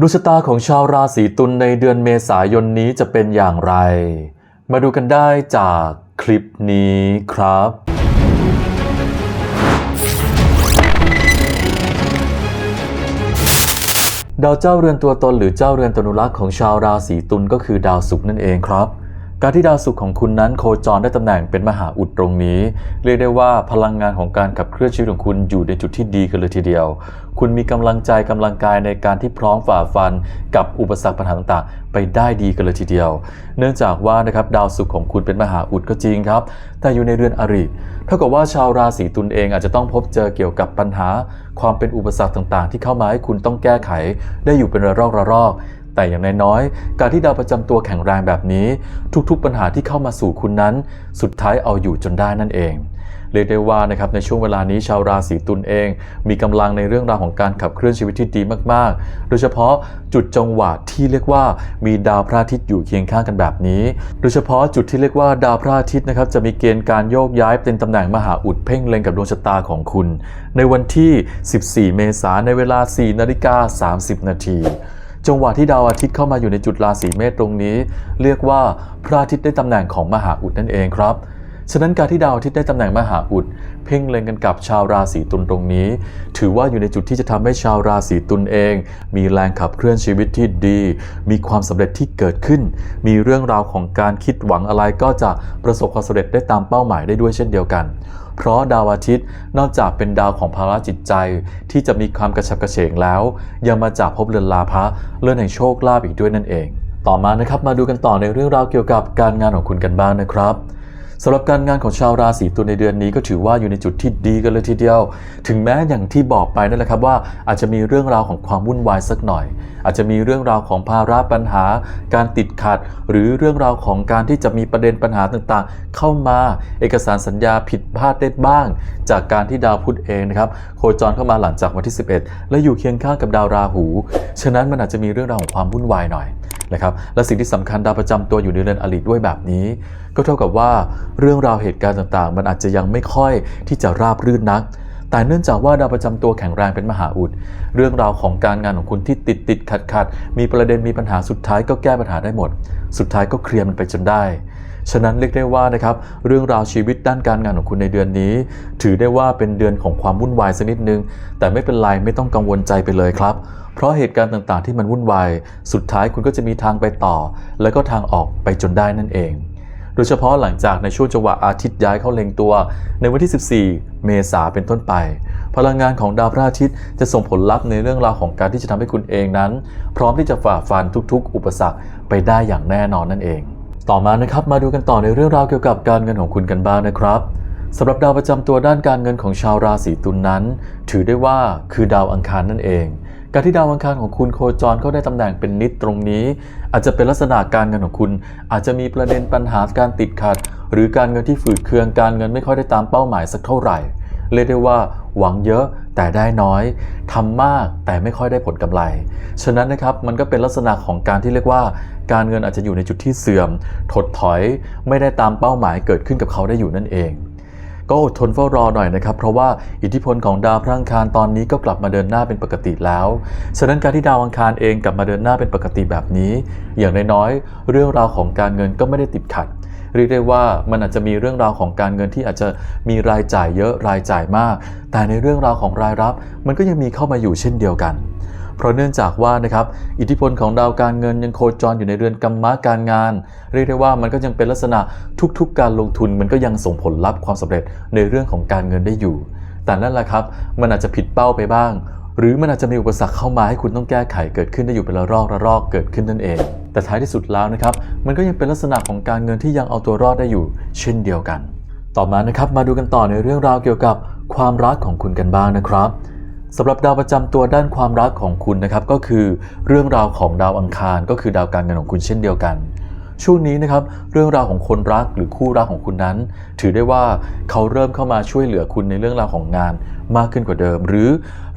ดวงชะตาของชาวราศีตุลในเดือนเมษายนนี้จะเป็นอย่างไร มาดูกันได้จากคลิปนี้ครับ ดาวเจ้าเรือนตัวตนหรือเจ้าเรือนตนุรักษ์ของชาวราศีตุลก็คือดาวศุกร์นั่นเองครับ การที่ดาวศุกร์ของคุณนั้นโคจรได้ตำแหน่งเป็นมหาอุดตรงนี้ เรียกได้ว่าพลังงานของการขับเคลื่อนชีวิตของคุณอยู่ในจุดที่ดีกันเลยทีเดียว คุณมีกำลังใจกำลังกายในการที่พร้อมฝ่าฟันกับอุปสรรคปัญหาต่างๆ ไปได้ดีกันเลยทีเดียว เนื่องจากว่านะครับดาวศุกร์ของคุณเป็นมหาอุดก็จริงครับ แต่อยู่ในเรือนอริเท่ากับว่าชาวราศีตุลเองอาจจะต้องพบเจอเกี่ยวกับปัญหา ความเป็นอุปสรรคต่างๆ ที่เข้ามาให้คุณต้องแก้ไข ได้อยู่เป็นระลอกระลอก แต่อย่างน้อยๆการที่ดาวประจำตัวแข็งแรงแบบนี้ ทุกๆปัญหาที่เข้ามาสู่คุณนั้น สุดท้ายเอาอยู่จนได้นั่นเองเรียกได้ว่านะครับในช่วงเวลานี้ชาวราศีตุลเอง มีกำลังในเรื่องราวของการขับเคลื่อนชีวิตที่ดีมากๆ โดยเฉพาะจุดจังหวะที่เรียกว่ามีดาวพระอาทิตย์อยู่เคียงข้างกันแบบนี้ โดยเฉพาะจุดที่เรียกว่าดาวพระอาทิตย์นะครับจะมีเกณฑ์การโยกย้ายเป็นตำแหน่งมหาอุดเพ่งเล็งกับดวงชะตาของคุณ ในวันที่ 14 เมษายนในเวลา 4 นาฬิกา 30 นาที จังหวะที่ดาวอาทิตย์เข้ามาอยู่ในจุดราศีเมษตรงนี้ เรียกว่าพระอาทิตย์ได้ตำแหน่งของมหาอุดนั่นเองครับฉะนั้นการที่ดาวอาทิตย์ได้ตำแหน่งมหาอุด เพ่งเล็งกันกับชาวราศีตุลตรงนี้ ถือว่าอยู่ในจุดที่จะทำให้ชาวราศีตุลเอง มีแรงขับเคลื่อนชีวิตที่ดี มีความสำเร็จที่เกิดขึ้น มีเรื่องราวของการคิดหวังอะไรก็จะประสบความสำเร็จได้ตามเป้าหมายได้ด้วยเช่นเดียวกัน เพราะดาวอาทิตย์นอกจากเป็นดาวของภาระจิตใจ ที่จะมีความกระฉับกระเฉงแล้ว ยังมาจากภพเรือนลาภะเรือนแห่งโชคลาภอีกด้วยนั่นเอง ต่อมานะครับมาดูกันต่อในเรื่องราวเกี่ยวกับการงานของคุณกันบ้างนะครับ สำหรับการงานของชาวราศีตุลในเดือนนี้ก็ถือว่าอยู่ในจุดที่ดีกันเลยทีเดียว ถึงแม้อย่างที่บอกไปนั่นแหละครับว่าอาจจะมีเรื่องราวของความวุ่นวายสักหน่อย อาจจะมีเรื่องราวของภาระปัญหา การติดขัด หรือเรื่องราวของการที่จะมีประเด็นปัญหาต่างๆ เข้ามาเอกสารสัญญาผิดพลาดได้บ้าง จากการที่ดาวพุธเองนะครับโคจรเข้ามาหลังจากวันที่ 11 และอยู่เคียงข้างกับดาวราหู ฉะนั้นมันอาจจะมีเรื่องราวของความวุ่นวายหน่อย นะครับและสิ่งที่สำคัญดาวประจำตัวอยู่ในเรือนอริด้วยแบบนี้ ก็เท่ากับว่าเรื่องราวเหตุการณ์ต่างๆ มันอาจจะยังไม่ค่อยที่จะราบรื่นนัก แต่เนื่องจากว่าดาวประจำตัวแข็งแรงเป็นมหาอุด เรื่องราวของการงานของคุณที่ติดติดขัดขัดมีประเด็นมีปัญหาสุดท้ายก็แก้ปัญหาได้หมด สุดท้ายก็เคลียร์มันไปจนได้ ฉะนั้นเรียกได้ว่านะครับเรื่องราวชีวิตด้านการงานของคุณในเดือนนี้ ถือได้ว่าเป็นเดือนของความวุ่นวายสักนิดนึง แต่ไม่เป็นไรไม่ต้องกังวลใจไปเลยครับ เพราะเหตุการณ์ต่างๆที่มันวุ่นวายสุดท้ายคุณก็จะมีทางไปต่อ แล้วก็ทางออกไปจนได้นั่นเอง โดยเฉพาะหลังจากในช่วงจังหวะอาทิตย์ย้ายเข้าเล็งตัว ในวันที่ 14 เมษาเป็นต้นไปพลังงานของดาวพระอาทิตย์จะส่งผลลัพธ์ในเรื่องราวของการที่จะทำให้คุณเองนั้น พร้อมที่จะฝ่าฟันทุกๆ อุปสรรคไปได้อย่างแน่นอนนั่นเอง ต่อมานะครับมาดูกันต่อในเรื่องราวเกี่ยวกับการเงินของคุณกันบ้างนะครับสำหรับดาวประจำตัวด้านการเงินของชาวราศีตุลนนั้น ถือได้ว่าคือดาวอังคารนั่นเอง การที่ดาวอังคารของคุณโคจรเข้าได้ตำแหน่งเป็นนิดตรงนี้ อาจจะเป็นลักษณะการเงินของคุณ อาจจะมีประเด็นปัญหาการติดขัด หรือการเงินที่ฝืดเคืองการเงินไม่ค่อยได้ตามเป้าหมายสักเท่าไหร่ เรียกได้ว่าหวังเยอะแต่ได้น้อยทำมากแต่ไม่ค่อยได้ผลกำไร ฉะนั้นนะครับมันก็เป็นลักษณะของการที่เรียกว่า การเงินอาจจะอยู่ในจุดที่เสื่อม ถดถอย ไม่ได้ตามเป้าหมายเกิดขึ้นกับเขาได้อยู่นั่นเองก็อดทนเฝ้ารอหน่อยนะครับ เพราะว่าอิทธิพลของดาวพระอังคารตอนนี้ก็กลับมาเดินหน้าเป็นปกติแล้ว ฉะนั้นการที่ดาวอังคารเองกลับมาเดินหน้าเป็นปกติแบบนี้ อย่างน้อยๆเรื่องราวของการเงินก็ไม่ได้ติดขัด เรียกได้ว่ามันอาจจะมีเรื่องราวของการเงินที่อาจจะมีรายจ่ายเยอะรายจ่ายมาก แต่ในเรื่องราวของรายรับ มันก็ยังมีเข้ามาอยู่เช่นเดียวกัน เพราะเนื่องจากว่านะครับอิทธิพลของดาวการเงินยังโคจรอยู่ในเรือนกรรมะการงาน เรียกได้ว่ามันก็ยังเป็นลักษณะทุกๆ การลงทุนมันก็ยังส่งผลลัพธ์ความสำเร็จในเรื่องของการเงินได้อยู่ แต่นั่นแหละครับมันอาจจะผิดเป้าไปบ้าง หรือมันอาจจะมีอุปสรรคเข้ามาให้คุณต้องแก้ไขเกิดขึ้นได้อยู่เป็นระลอกระลอกเกิดขึ้นนั่นเอง แต่ท้ายที่สุดแล้วนะครับ มันก็ยังเป็นลักษณะของการเงินที่ยังเอาตัวรอดได้อยู่ เช่นเดียวกัน ต่อมานะครับมาดูกันต่อในเรื่องราวเกี่ยวกับความรักของคุณกันบ้างนะครับสำหรับดาวประจำตัวด้านความรักของคุณนะครับก็คือเรื่องราวของดาวอังคารก็คือดาวการเงินของคุณเช่นเดียวกัน ช่วงนี้นะครับเรื่องราวของคนรักหรือคู่รักของคุณนั้น ถือได้ว่าเขาเริ่มเข้ามาช่วยเหลือคุณในเรื่องราวของงานมากขึ้นกว่าเดิม หรือ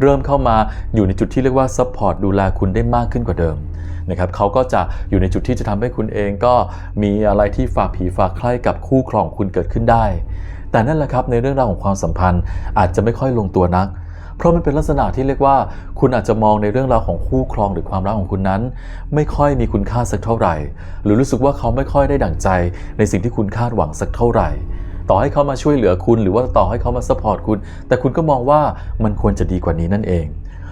เริ่มเข้ามาอยู่ในจุดที่เรียกว่าซัพพอร์ตดูแลคุณได้มากขึ้นกว่าเดิมนะครับเขาก็จะอยู่ในจุดที่จะทำให้คุณเองก็มีอะไรที่ฝากผีฝากใคร่กับคู่ครองคุณเกิดขึ้นได้ แต่นั่นแหละครับในเรื่องราวของความสัมพันธ์อาจจะไม่ค่อยลงตัวนัก เพราะมันเป็นลักษณะที่เรียกว่า คุณอาจจะมองในเรื่องราวของคู่ครองหรือความรักของคุณนั้น ไม่ค่อยมีคุณค่าสักเท่าไหร่ หรือรู้สึกว่าเขาไม่ค่อยได้ดั่งใจ ในสิ่งที่คุณคาดหวังสักเท่าไหร่ ต่อให้เขามาช่วยเหลือคุณหรือว่าต่อให้เขามาสปอร์ตคุณ แต่คุณก็มองว่ามันควรจะดีกว่านี้นั่นเอง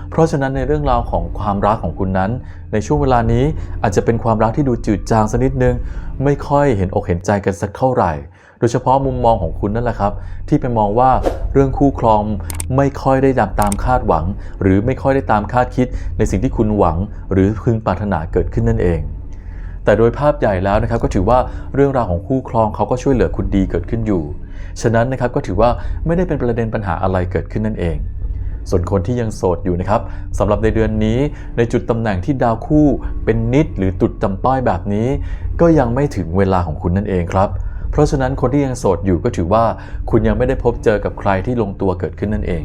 เพราะฉะนั้นในเรื่องราวของความรักของคุณนั้น ในช่วงเวลานี้อาจจะเป็นความรักที่ดูจืดจางสักนิดนึง ไม่ค่อยเห็นอกเห็นใจกันสักเท่าไหร่ ดยเฉพาะมุมมองของคุณนั่นแหละครับ ที่ไปมองว่าเรื่องคู่ครองไม่ค่อยได้ดังตามคาดหวัง หรือไม่ค่อยได้ตามคาดคิดในสิ่งที่คุณหวัง หรือพึงปรารถนาเกิดขึ้นนั่นเอง แต่โดยภาพใหญ่แล้วนะครับก็ถือว่าเรื่องราวของคู่ครองเขาก็ช่วยเหลือคุณดีเกิดขึ้นอยู่ ฉะนั้นนะครับก็ถือว่าไม่ได้เป็นประเด็นปัญหาอะไรเกิดขึ้นนั่นเองส่วนคนที่ยังโสดอยู่นะครับสำหรับในเดือนนี้ในจุดตำแหน่งที่ดาวคู่เป็นนิดหรือตุดจำต้อยแบบนี้ ก็ยังไม่ถึงเวลาของคุณนั่นเองครับ เพราะฉะนั้นคนที่ยังโสดอยู่ก็ถือว่าคุณยังไม่ได้พบเจอกับใครที่ลงตัวเกิดขึ้นนั่นเอง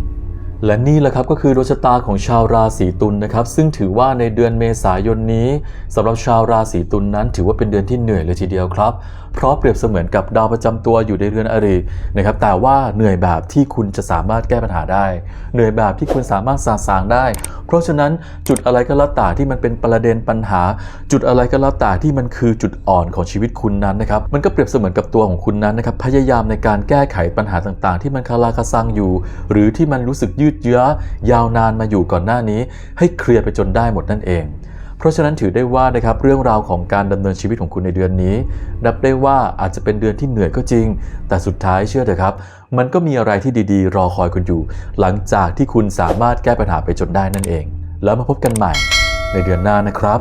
และนี่แหละครับก็คือดวงชะตาของชาวราศีตุลนะครับ ซึ่งถือว่าในเดือนเมษายนนี้สำหรับชาวราศีตุลนั้น ถือว่าเป็นเดือนที่เหนื่อยเลยทีเดียวครับ เพราะเปรียบเสมือนกับดาวประจำตัวอยู่ในเรือนอรินะครับแต่ว่าเหนื่อยแบบที่คุณจะสามารถแก้ปัญหาได้ เหนื่อยแบบที่คุณสามารถสาสางได้ เพราะฉะนั้นจุดอะไรก็แล้วแต่ที่มันเป็นประเด็นปัญหา จุดอะไรก็แล้วแต่ที่มันคือจุดอ่อนของชีวิตคุณนั้นนะครับมันก็เปรียบเสมือนกับตัวของคุณนั้นนะครับพยายามในการแก้ไขปัญหาต่างๆ ที่มันคาราคาซังอยู่ หรือที่มันรู้สึกยืดเยื้อยาวนานมาอยู่ก่อนหน้านี้ ให้เคลียร์ไปจนได้หมดนั่นเอง เพราะฉะนั้นถือได้ว่านะครับเรื่องราวของการดำเนินชีวิตของคุณในเดือนนี้ นับได้ว่าอาจจะเป็นเดือนที่เหนื่อยก็จริง แต่สุดท้ายเชื่อเถอะครับ มันก็มีอะไรที่ดีๆ รอคอยคุณอยู่ หลังจากที่คุณสามารถแก้ปัญหาไปจนได้นั่นเอง แล้วมาพบกันใหม่ในเดือนหน้านะครับ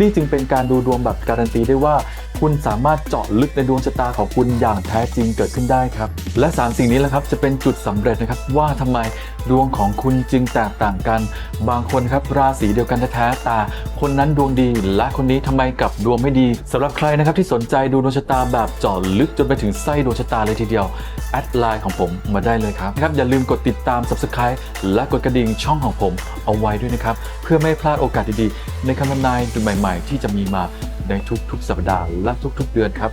นี่จึงเป็นการดูดวงแบบการันตีได้ว่า คุณสามารถเจาะลึกในดวงชะตาของคุณอย่างแท้จริงเกิดขึ้นได้ครับ และ 3 สิ่งนี้แหละครับจะเป็นจุดสำเร็จนะครับว่าทำไม ดวงของคุณจึงแตกต่างกัน บางคนครับราศีเดียวกันแท้ๆแต่คนนั้นดวงดี และคนนี้ทำไมกลับดวงไม่ดีสำหรับใครนะครับที่สนใจดูดวงชะตาแบบเจาะลึกจนไปถึงไส้ดวงชะตาเลยทีเดียวแอดไลน์ของผมมาได้เลยครับนะครับอย่าลืมกดติดตาม subscribe และกดกระดิ่งช่องของผมเอาไว้ด้วยนะครับเพื่อไม่พลาดโอกาสดีๆ ในคำทำนายใหม่ ๆ ที่จะมีมาในทุกๆ สัปดาห์และทุก ๆ เดือนครับ